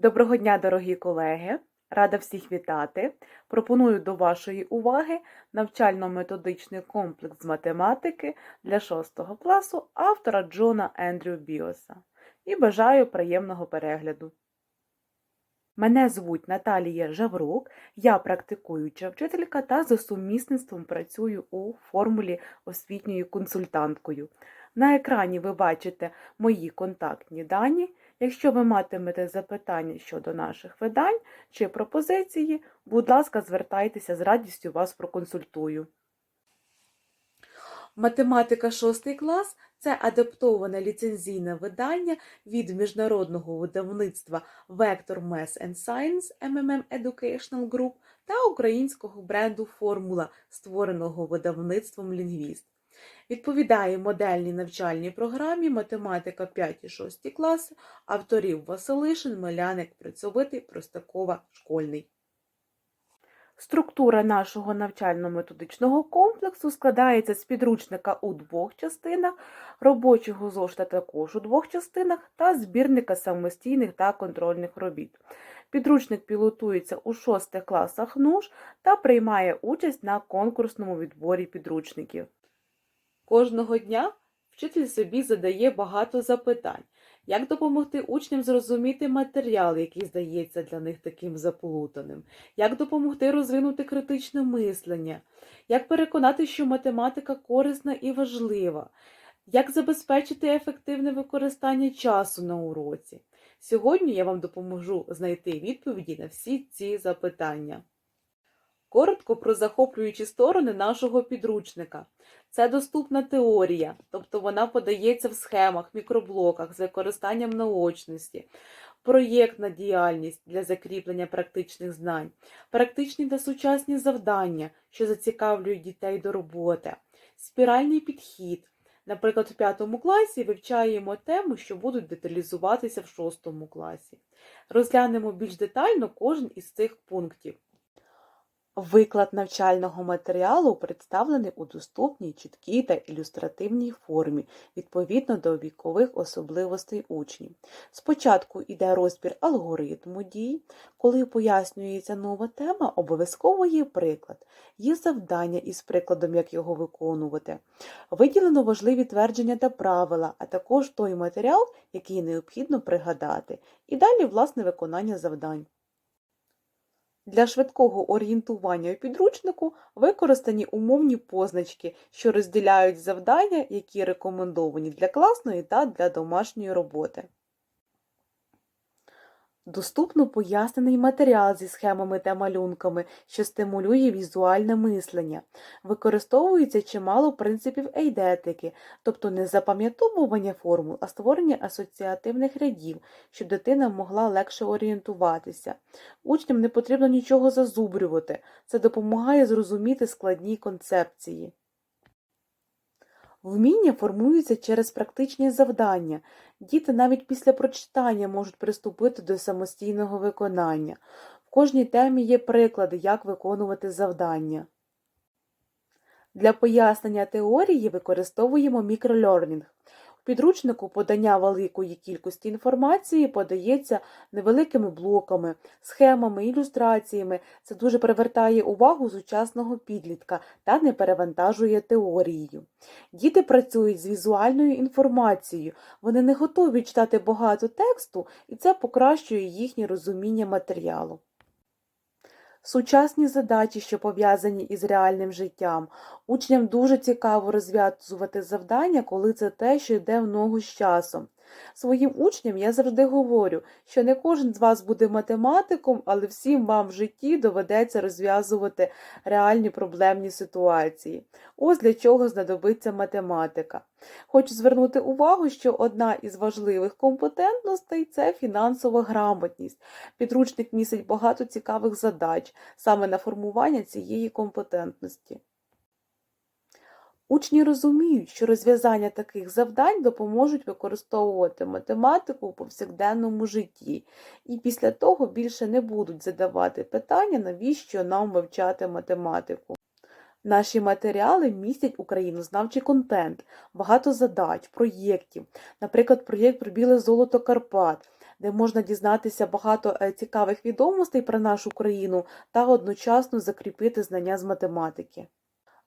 Доброго дня, дорогі колеги! Рада всіх вітати. Пропоную до вашої уваги навчально-методичний комплекс з математики для 6 класу автора Джона Ендрю Біоса. І бажаю приємного перегляду. Мене звуть Наталія Жаврук, я практикуюча вчителька та за сумісництвом працюю у формулі освітньою консультанткою. На екрані ви бачите мої контактні дані. Якщо ви матимете запитання щодо наших видань чи пропозиції, будь ласка, звертайтеся з радістю вас проконсультую. Математика 6 клас це адаптоване ліцензійне видання від міжнародного видавництва Vector Math and Science MMM Educational Group та українського бренду Формула, створеного видавництвом Лінгвіст. Відповідає модельній навчальній програмі математика 5 і 6 класи авторів Василишин, Меляник, Працьовитий, Простакова, Школьний. Структура нашого навчально-методичного комплексу складається з підручника у двох частинах, робочого зошита також у двох частинах та збірника самостійних та контрольних робіт. Підручник пілотується у шостих класах НУШ та приймає участь на конкурсному відборі підручників. Кожного дня вчитель собі задає багато запитань, як допомогти учням зрозуміти матеріал, який здається для них таким заплутаним, як допомогти розвинути критичне мислення, як переконати, що математика корисна і важлива, як забезпечити ефективне використання часу на уроці. Сьогодні я вам допоможу знайти відповіді на всі ці запитання. Коротко про захоплюючі сторони нашого підручника. Це доступна теорія, тобто вона подається в схемах, мікроблоках з використанням наочності, проєктна діяльність для закріплення практичних знань, практичні та сучасні завдання, що зацікавлюють дітей до роботи, спіральний підхід. Наприклад, в п'ятому класі вивчаємо тему, що будуть деталізуватися в шостому класі. Розглянемо більш детально кожен із цих пунктів. Виклад навчального матеріалу представлений у доступній, чіткій та ілюстративній формі, відповідно до вікових особливостей учнів. Спочатку йде розбір алгоритму дій, коли пояснюється нова тема, обов'язково є приклад, є завдання із прикладом, як його виконувати. Виділено важливі твердження та правила, а також той матеріал, який необхідно пригадати, і далі власне виконання завдань. Для швидкого орієнтування у підручнику використані умовні позначки, що розділяють завдання, які рекомендовані для класної та для домашньої роботи. Доступно пояснений матеріал зі схемами та малюнками, що стимулює візуальне мислення. Використовується чимало принципів ейдетики, тобто не запам'ятовування формул, а створення асоціативних рядів, щоб дитина могла легше орієнтуватися. Учням не потрібно нічого зазубрювати, це допомагає зрозуміти складні концепції. Вміння формуються через практичні завдання. Діти навіть після прочитання можуть приступити до самостійного виконання. В кожній темі є приклади, як виконувати завдання. Для пояснення теорії використовуємо мікролернінг. Підручнику подання великої кількості інформації подається невеликими блоками, схемами, ілюстраціями. Це дуже привертає увагу сучасного підлітка та не перевантажує теорією. Діти працюють з візуальною інформацією, вони не готові читати багато тексту, і це покращує їхнє розуміння матеріалу. Сучасні задачі, що пов'язані із реальним життям. Учням дуже цікаво розв'язувати завдання, коли це те, що йде в ногу з часом. Своїм учням я завжди говорю, що не кожен з вас буде математиком, але всім вам в житті доведеться розв'язувати реальні проблемні ситуації. Ось для чого знадобиться математика. Хочу звернути увагу, що одна із важливих компетентностей це фінансова грамотність. Підручник містить багато цікавих задач саме на формування цієї компетентності. Учні розуміють, що розв'язання таких завдань допоможуть використовувати математику у повсякденному житті, і після того більше не будуть задавати питання, навіщо нам вивчати математику. Наші матеріали містять українознавчий контент, багато задач, проєктів, наприклад, проєкт про біле золото Карпат. де можна дізнатися багато е, цікавих відомостей про нашу країну та одночасно закріпити знання з математики.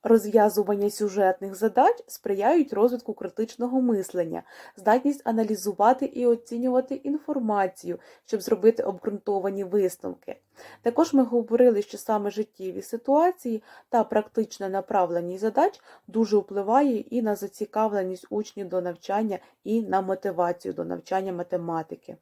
Розв'язування сюжетних задач сприяють розвитку критичного мислення, здатність аналізувати і оцінювати інформацію, щоб зробити обґрунтовані висновки. Також ми говорили, що саме життєві ситуації та практична направленість задач дуже впливає і на зацікавленість учнів до навчання, і на мотивацію до навчання математики.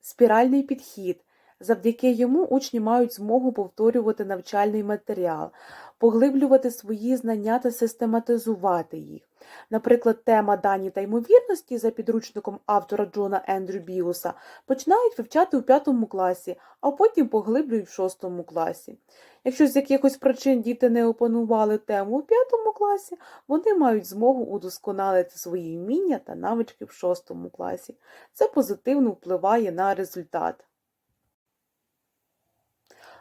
Спіральний підхід. Завдяки йому учні мають змогу повторювати навчальний матеріал, поглиблювати свої знання та систематизувати їх. Наприклад, тема дані та ймовірності за підручником автора Джона Ендрю Біуса починають вивчати у п'ятому класі, а потім поглиблюють в шостому класі. Якщо з якихось причин діти не опанували тему у п'ятому класі, вони мають змогу удосконалити свої вміння та навички в шостому класі. Це позитивно впливає на результат.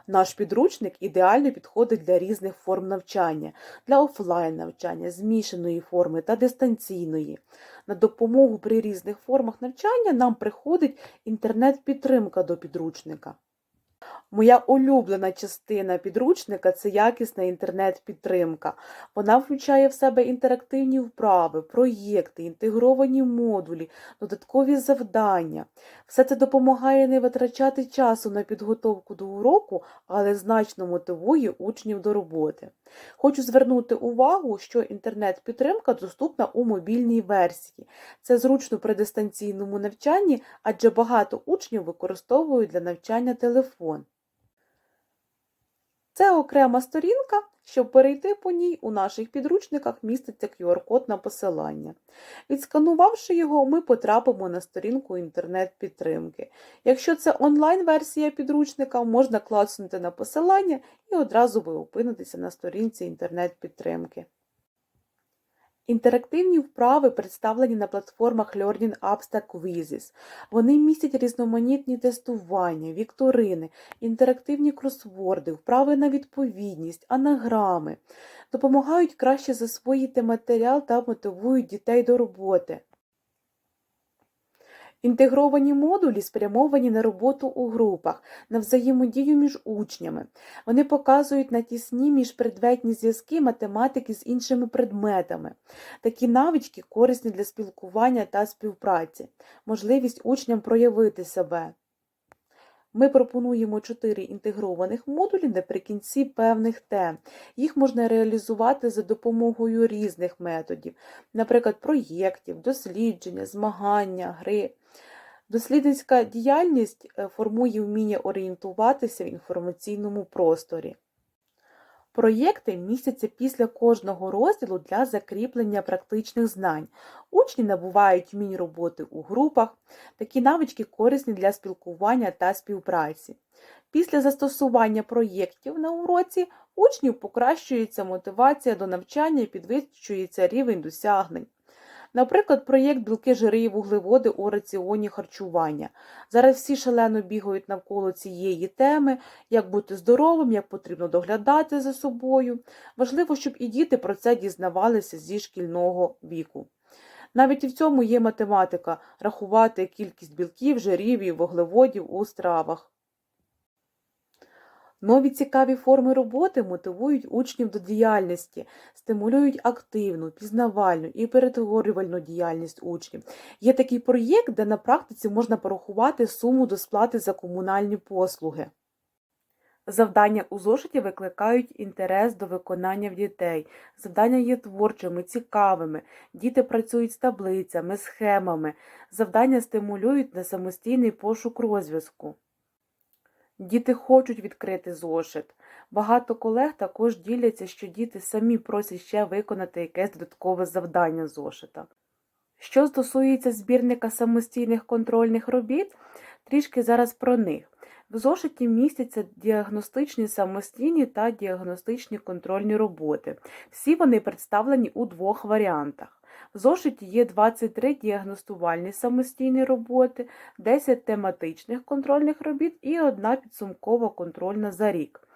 Наш підручник ідеально підходить для різних форм навчання, для офлайн навчання, змішаної форми та дистанційної. На допомогу при різних формах навчання нам приходить інтернет-підтримка до підручника. Моя улюблена частина підручника це якісна інтернет-підтримка. Вона включає в себе інтерактивні вправи, проєкти, інтегровані модулі, додаткові завдання. Все це допомагає не витрачати часу на підготовку до уроку, але значно мотивує учнів до роботи. Хочу звернути увагу, що інтернет-підтримка доступна у мобільній версії. Це зручно при дистанційному навчанні, адже багато учнів використовують для навчання телефон. Це окрема сторінка. Щоб перейти по ній, у наших підручниках міститься QR-код на посилання. Відсканувавши його, ми потрапимо на сторінку інтернет-підтримки. Якщо це онлайн-версія підручника, можна клацнути на посилання і одразу ви опинитеся на сторінці інтернет-підтримки. Інтерактивні вправи представлені на платформах Learning Apps та Quizzes. Вони містять різноманітні тестування, вікторини, інтерактивні кросворди, вправи на відповідність, анаграми, допомагають краще засвоїти матеріал та мотивують дітей до роботи. Інтегровані модулі спрямовані на роботу у групах, на взаємодію між учнями. Вони показують на тісні міжпредметні зв'язки математики з іншими предметами. Такі навички корисні для спілкування та співпраці, можливість учням проявити себе. Ми пропонуємо чотири інтегрованих модулі наприкінці певних тем. Їх можна реалізувати за допомогою різних методів, наприклад, проєктів, дослідження, змагання, гри. Дослідницька діяльність е, формує вміння орієнтуватися в інформаційному просторі. Проєкти містяться після кожного розділу для закріплення практичних знань. Учні набувають вмінь роботи у групах, такі навички корисні для спілкування та співпраці. Після застосування проєктів на уроці учнів покращується мотивація до навчання і підвищується рівень досягнень. Наприклад, проєкт білки, жири і вуглеводи у раціоні харчування. Зараз всі шалено бігають навколо цієї теми, як бути здоровим, як потрібно доглядати за собою. Важливо, щоб і діти про це дізнавалися зі шкільного віку. Навіть і в цьому є математика рахувати кількість білків, жирів і вуглеводів у стравах. Нові цікаві форми роботи мотивують учнів до діяльності, стимулюють активну, пізнавальну і перетворювальну діяльність учнів. Є такий проєкт, де на практиці можна порахувати суму до сплати за комунальні послуги. Завдання у зошиті викликають інтерес до виконання в дітей. Завдання є творчими, цікавими. Діти працюють з таблицями, схемами. Завдання стимулюють на самостійний пошук розв'язку. Діти хочуть відкрити зошит. Багато колег також діляться, що діти самі просять ще виконати якесь додаткове завдання зошита. Що стосується збірника самостійних контрольних робіт, трішки зараз про них. В зошиті містяться діагностичні самостійні та діагностичні контрольні роботи. Всі вони представлені у двох варіантах. В зошиті є 23 діагностувальні самостійні роботи, 10 тематичних контрольних робіт і одна підсумкова контрольна за рік.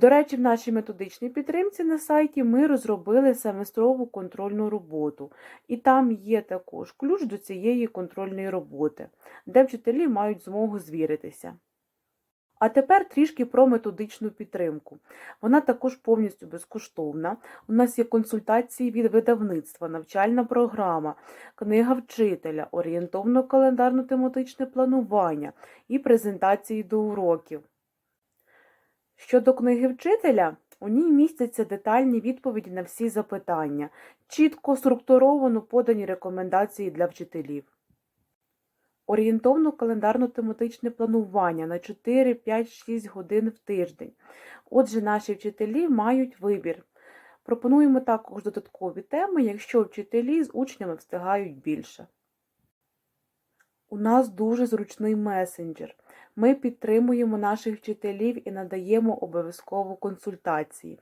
До речі, в нашій методичній підтримці на сайті ми розробили семестрову контрольну роботу, і там є також ключ до цієї контрольної роботи, де вчителі мають змогу звіритися. А тепер трішки про методичну підтримку. Вона також повністю безкоштовна. У нас є консультації від видавництва, навчальна програма, книга вчителя, орієнтовно-календарно-тематичне планування і презентації до уроків. Щодо книги вчителя, у ній містяться детальні відповіді на всі запитання, чітко структуровано подані рекомендації для вчителів. Орієнтовно-календарно-тематичне планування на 4, 5, 6 годин в тиждень. Отже, наші вчителі мають вибір. Пропонуємо також додаткові теми, якщо вчителі з учнями встигають більше. У нас дуже зручний месенджер. Ми підтримуємо наших вчителів і надаємо обов'язково консультації.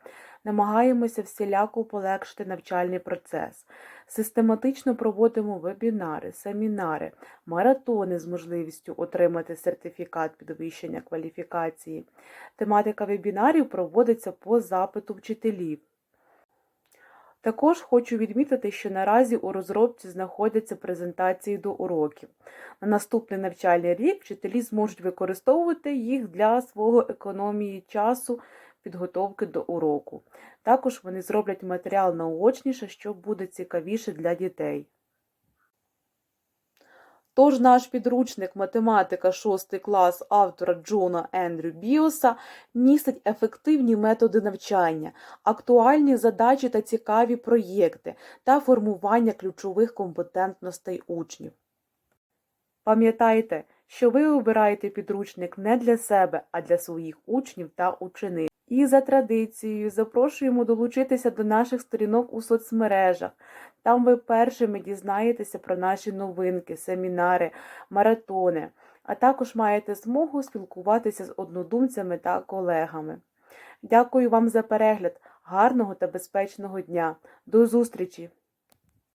Намагаємося всіляко полегшити навчальний процес. Систематично проводимо вебінари, семінари, маратони з можливістю отримати сертифікат підвищення кваліфікації. Тематика вебінарів проводиться по запиту вчителів. Також хочу відмітити, що наразі у розробці знаходяться презентації до уроків. На наступний навчальний рік вчителі зможуть використовувати їх для свого економії часу підготовки до уроку. Також вони зроблять матеріал наочніше, що буде цікавіше для дітей. Тож наш підручник математика 6 клас автора Джона Ендрю Біоса містить ефективні методи навчання, актуальні задачі та цікаві проєкти та формування ключових компетентностей учнів. Пам'ятайте, що ви обираєте підручник не для себе, а для своїх учнів та учениць. І за традицією запрошуємо долучитися до наших сторінок у соцмережах. Там ви першими дізнаєтеся про наші новинки, семінари, маратони, а також маєте змогу спілкуватися з однодумцями та колегами. Дякую вам за перегляд, гарного та безпечного дня. До зустрічі!